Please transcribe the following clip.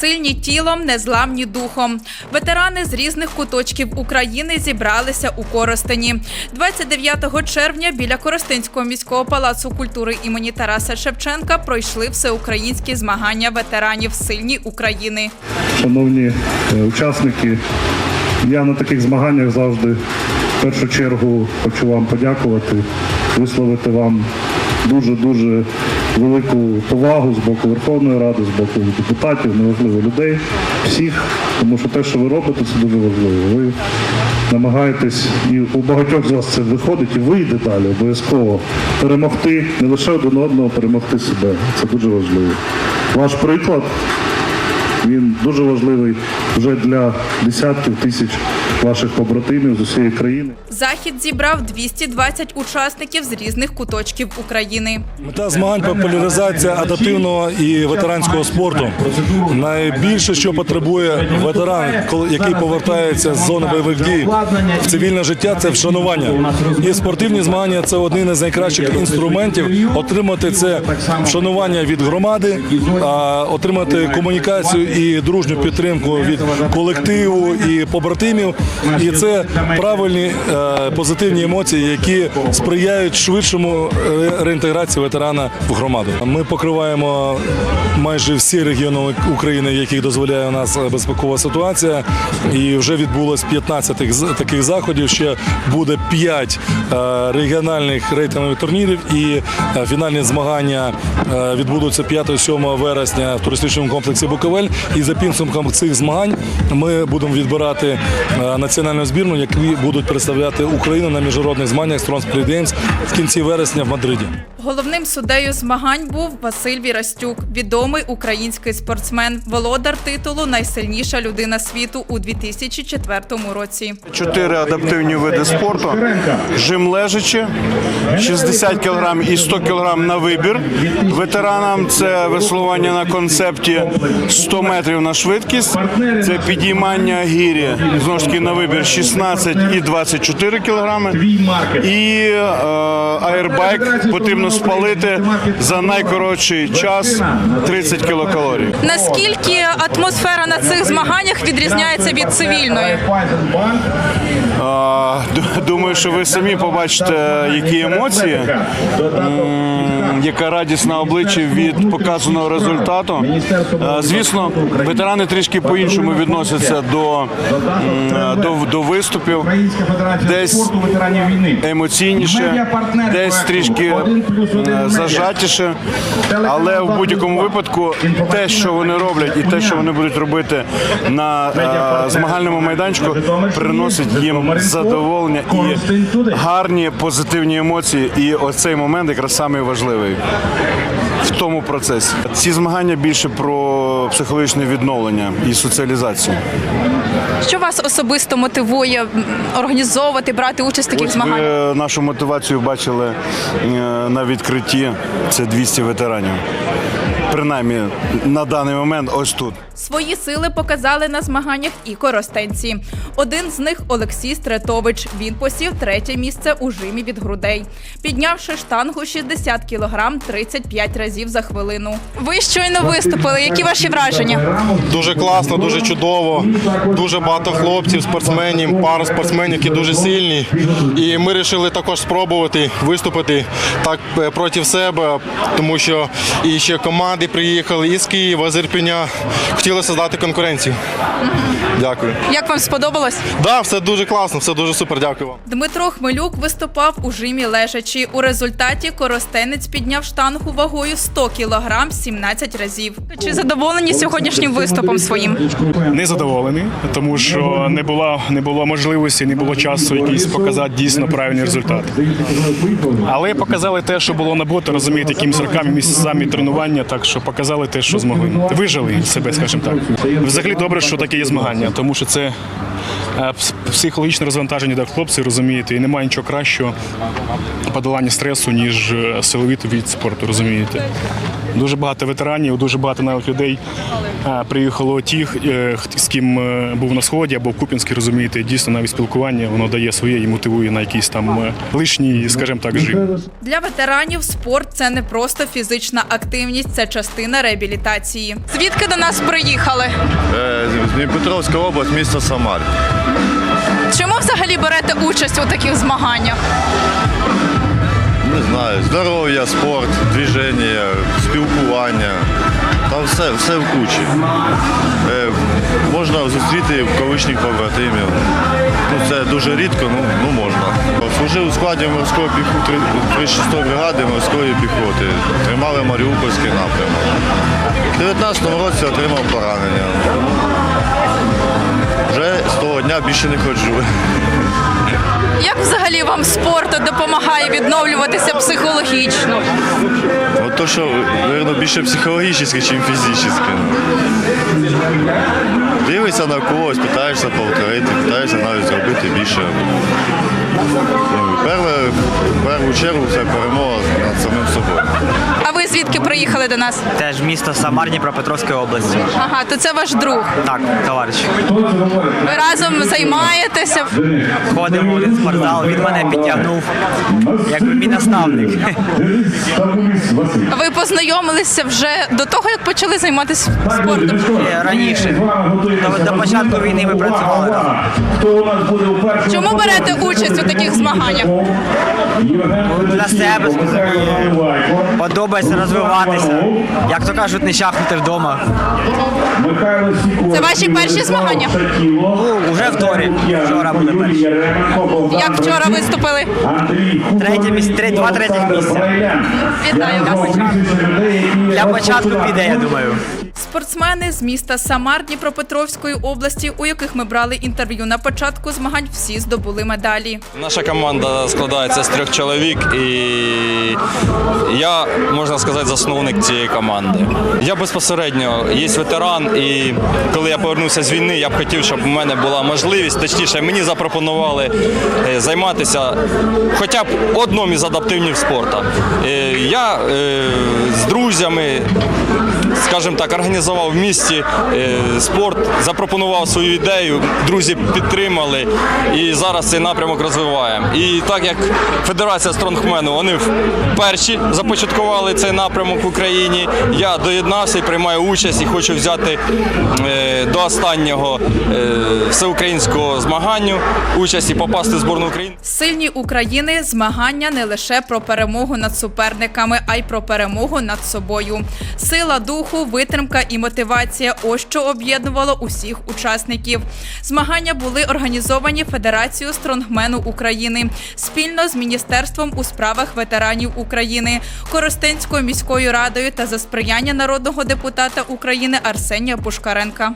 Сильні тілом, незламні духом. Ветерани з різних куточків України зібралися у Коростені. 29 червня біля Коростенського міського палацу культури імені Тараса Шевченка пройшли всеукраїнські змагання ветеранів Сильні України. Шановні е, учасники, я на таких змаганнях завжди в першу чергу хочу вам подякувати, висловити вам дуже-дуже велику повагу з боку Верховної Ради, з боку депутатів, неважливо людей, всіх, тому що те, що ви робите, це дуже важливо. Ви намагаєтесь, і у багатьох з вас це виходить і вийде далі обов'язково перемогти не лише один одного, перемогти себе. Це дуже важливо. Ваш приклад він дуже важливий вже для десятків тисяч ваших побратимів з усієї країни. Захід зібрав 220 учасників з різних куточків України. Мета змагань популяризація адаптивного і ветеранського спорту. Найбільше, що потребує ветеран, коли- який повертається з зони бойових дій в цивільне життя, це вшанування. І спортивні змагання це один із найкращих інструментів отримати це вшанування від громади, а, отримати комунікацію і дружню підтримку від колективу і побратимів. І це правильні е, позитивні емоції, які сприяють швидшому реінтеграції ветерана в громаду. Ми покриваємо майже всі регіони України, яких дозволяє у нас безпекова ситуація. І вже відбулось 15 з- таких заходів. Ще буде 5 е, регіональних рейтингових турнірів, і е, фінальні змагання відбудуться 5-7 вересня в туристичному комплексі Буковель. І за підсумком цих змагань ми будемо відбирати національну збірну, які будуть представляти Україну на міжнародних змаганнях Games в кінці вересня в Мадриді. Головним суддею змагань був Василь Вірастюк, відомий український спортсмен, володар титулу Найсильніша людина світу у 2004 році. Чотири адаптивні види спорту: жим лежачи, 60 кг і 100 кг на вибір. Ветеранам це веслування на концепті 100 метрів на швидкість. Це підіймання гірі знову ж таки на вибір 16 і 24 кг. І е, аербайк потрібно спалити за найкоротший час 30 кілокалорій. Наскільки атмосфера на цих змаганнях відрізняється від цивільної? Думаю, що ви самі побачите, які емоції, яка радість на обличчі від показаного результату. Звісно, ветерани трішки по-іншому відносяться до, до, до виступів, десь емоційніше, десь трішки зажатіше. Але в будь-якому випадку те, що вони роблять, і те, що вони будуть робити на е, змагальному майданчику, приносить їм задоволення і гарні позитивні емоції. І оцей момент якраз самий важливий в тому процесі. Ці змагання більше про психологічне відновлення і соціалізацію. Що вас особисто мотивує організовувати, брати участь в таких Ось змаганнях? ви нашу мотивацію бачили е, на відкритті. Це 200 ветеранів. Принаймні на даний момент ось тут. Свої сили показали на змаганнях і коростенці. Один з них Олексій Стретович. Він посів третє місце у жимі від грудей, піднявши штангу 60 кілограм 35 разів за хвилину. Ви щойно виступили. Які ваші враження? Дуже класно, дуже чудово. Дуже багато хлопців, спортсменів, пару спортсменів, які дуже сильні. І ми вирішили також спробувати виступити так е, проти себе, тому що і ще команди приїхали із Києва, з Ірпеня. Хотіли создати конкуренцію. Дякую. Як вам сподобалось? Да, все дуже класно, все дуже супер. Дякую вам. Дмитро Хмелюк виступав у жимі лежачі. У результаті коростенець підняв штангу вагою 100 кілограм 17 разів. Чи задоволені сьогоднішнім виступом своїм? не задоволений, тому що не було, не було можливості, не було часу якийсь показати дійсно правильний результат. Але показали те, що було набуто, розумієте, якимись роками, місяцями тренування, так що показали те, що змогли. Вижили себе, скажімо так. Взагалі добре, що таке є змагання, тому що це пс- психологічне розвантаження для хлопців, розумієте, і немає нічого кращого подолання стресу, ніж е, силовий від спорту, розумієте. Дуже багато ветеранів, дуже багато навіть людей е, приїхало тих, е, з ким був на сході або в Куп'янській, розумієте, дійсно навіть спілкування воно дає своє і мотивує на якийсь там лишній, скажімо так, жим. Для ветеранів спорт це не просто фізична активність, це частина реабілітації. Звідки до нас приїхали? Дніпропетровська область, місто Самар. Взагалі берете участь у таких змаганнях? Не знаю, здоров'я, спорт, движення, спілкування. Там все, все в кучі. Е, можна зустріти колишніх побратимів. Ну, це дуже рідко, ну, ну можна. Служив у складі морської піхоти 36 бригади морської піхоти. Тримали Маріупольський напрямок. У 19-му році отримав поранення. Вже з того дня більше не ходжу. Як взагалі вам спорт допомагає відновлюватися психологічно? От то, що, мабуть, більше психологічно, ніж фізично. Дивишся на когось, питаєшся повторити, питаєшся навіть зробити більше. В першу чергу це перемога над самим собою. А ви звідки приїхали до нас? Теж місто Самар Дніпропетровської області. Ага, то це ваш друг. Так, товариш. Ви разом займаєтеся. Ходимо в один спортзал, він мене підтягнув, якби мій наставник. Ви познайомилися вже до того, як почали займатися спортом. Раніше. До, до початку війни ми працювали разом. Чому берете участь у таких змаганнях? Для себе подобається розвиватися. Як то кажуть, не чахнути вдома. Це ваші перші змагання? Ну, вже вторі. Вчора були перші. Як вчора виступили? Третє місце, три, два третіх місця. Вітаю вас. Для початку піде, я думаю. Спортсмени з міста Самар Дніпропетровської області, у яких ми брали інтерв'ю на початку змагань, всі здобули медалі. Наша команда складається з трьох чоловік, і я можна сказати засновник цієї команди. Я безпосередньо є ветеран, і коли я повернувся з війни, я б хотів, щоб у мене була можливість, точніше, мені запропонували е, займатися хоча б одним із адаптивних спорту. Е, Я е, з друзями скажімо так, організував в місті е, спорт, запропонував свою ідею, друзі підтримали і зараз цей напрямок розвиваємо. І так як Федерація Стронгмену, вони перші започаткували цей напрямок в Україні, я доєднався і приймаю участь і хочу взяти е, до останнього е, всеукраїнського змагання участь і попасти в збірну України. Сильні України змагання не лише про перемогу над суперниками, а й про перемогу над собою. Сила духу, витримка і мотивація ось що об'єднувало усіх учасників. Змагання були організовані Федерацією стронгмену України спільно з Міністерством у справах ветеранів України, Коростенською міською радою та за сприяння народного депутата України Арсенія Пушкаренка.